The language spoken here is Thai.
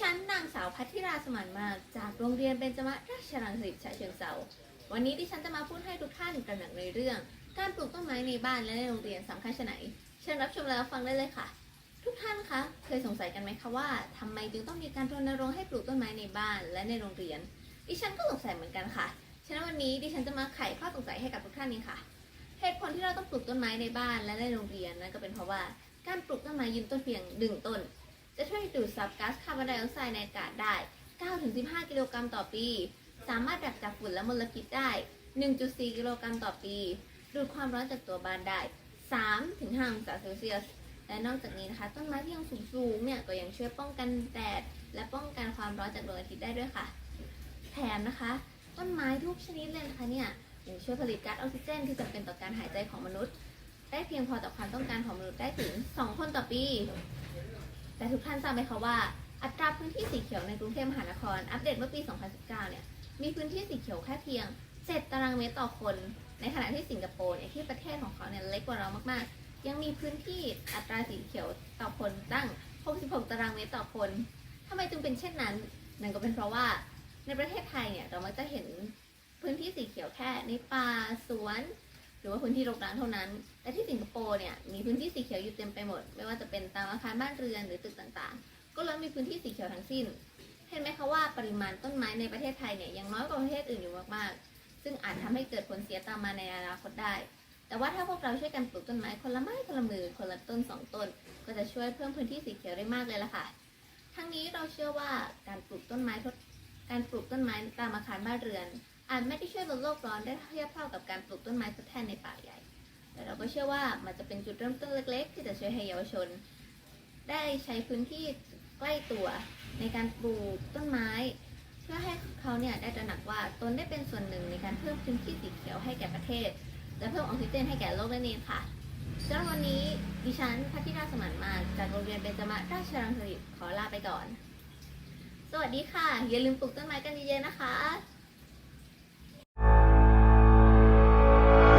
ฉันนางสาวพัทิราสมานมาจากโรงเรียนเบญจมาศราชรังสิตฉะเชิงเทราวันนี้ดิฉันจะมาพูดให้ทุกท่านตระหนักในเรื่อง การปลูกต้นไม้ในบ้านและในโรงเรียนสำคัญชะไหนเชิญรับชมและรับฟังได้เลยค่ะ ทุกท่านคะเคยสงสัยกันไหมคะว่าทำไมจึงต้องมีการรณรงค์ให้ปลูกต้นไม้ในบ้านและในโรงเรียน ดิฉันก็สงสัยเหมือนกันค่ะฉะนั้นวันนี้ดิฉันจะมาไขข้อสงสัยให้กับทุกท่านนี้ค่ะเหตุผลที่เราต้องปลูกต้นไม้ในบ้านและในโรงเรียนนั่นก็เป็นเพราะว่าการปลูกต้นไม้ยืนต้นเพียงหนึ่งต้น จะช่วยดูดซับก๊าซคาร์บอนไดออกไซด์ในอากาศได้ 9-15 กิโลกรัมต่อปี สามารถดักจับฝุ่นและมลพิษได้ 1.4 กิโลกรัมต่อปี ดูดความร้อนจากตัวบ้านได้ 3-5องศาเซลเซียส และนอกจากนี้นะคะ ต้นไม้ที่ยังสูงๆเนี่ยก็ยังช่วยป้องกันแดดและป้องกันความร้อนจากดวงอาทิตย์ได้ด้วยค่ะ แถมนะคะ ต้นไม้ทุกชนิดเลยนะคะเนี่ยยังช่วยผลิตก๊าซออกซิเจนที่จำเป็นต่อการหายใจของมนุษย์ ได้เพียงพอต่อความต้องการของมนุษย์ได้ถึง 2 คนต่อปี แต่ทุกท่านทราบไหมคะว่าอัตราพื้นที่สีเขียวในกรุงเทพมหานคร อัปเดตเมื่อปี 2019 เนี่ย มีพื้นที่สีเขียวแค่เพียง 7 ตารางเมตรต่อคน ในขณะที่สิงคโปร์เนี่ยที่ประเทศของเขาเนี่ยเล็กกว่าเรามากๆ ยังมีพื้นที่อัตราสีเขียวต่อคนตั้ง 66 ตารางเมตรต่อคนทำไมจึงเป็นเช่นนั้น นั่นก็เป็นเพราะว่าในประเทศไทยเนี่ยเรามักจะเห็นพื้นที่สีเขียวแค่ในป่าสวน หรือว่าพื้นที่รกร้างเท่านั้น แต่ที่สิงคโปร์เนี่ยมีพื้นที่สีเขียวอยู่เต็มไปหมด ไม่ว่าจะเป็นตามอาคารบ้านเรือนหรือตึกต่างๆ ก็ล้วนมีพื้นที่สีเขียวทั้งสิ้น เห็นไหมคะว่าปริมาณต้นไม้ในประเทศไทยเนี่ยยังน้อยกว่าประเทศอื่นอยู่มากๆ ซึ่งอาจทำให้เกิดผลเสียตามมาในอนาคตได้ แต่ว่าถ้าพวกเราช่วยกันปลูกต้นไม้คนละไม้คนละมือคนละต้นสองต้น ก็จะช่วยเพิ่มพื้นที่สีเขียวได้มากเลยล่ะค่ะ ทั้งนี้เราเชื่อว่าการปลูกต้นไม้ทดการปลูกต้นไม้ตามอาคารบ้านเรือน อาจไม่ได้ช่วยลดโลกร้อนได้เทียบเท่ากับการปลูกต้นไม้ทดแทนในป่าใหญ่ แต่เราก็เชื่อว่ามันจะเป็นจุดเริ่มต้นเล็ก ๆ ที่จะช่วยให้เยาวชน ได้ใช้พื้นที่ใกล้ตัวในการปลูกต้นไม้ เพื่อให้เขาเนี่ยได้ตระหนักว่าตนได้เป็นส่วนหนึ่งในการเพิ่มพื้นที่สีเขียวให้แก่ประเทศ และเพิ่มออกซิเจนให้แก่โลกนั่นเองค่ะสำหรับวันนี้ดิฉันพัทิราสมานมาจากโรงเรียนเบญจมาศราชรังสฤษขอลาไปก่อน สวัสดีค่ะ อย่าลืมปลูกต้นไม้กันเยอะๆนะคะ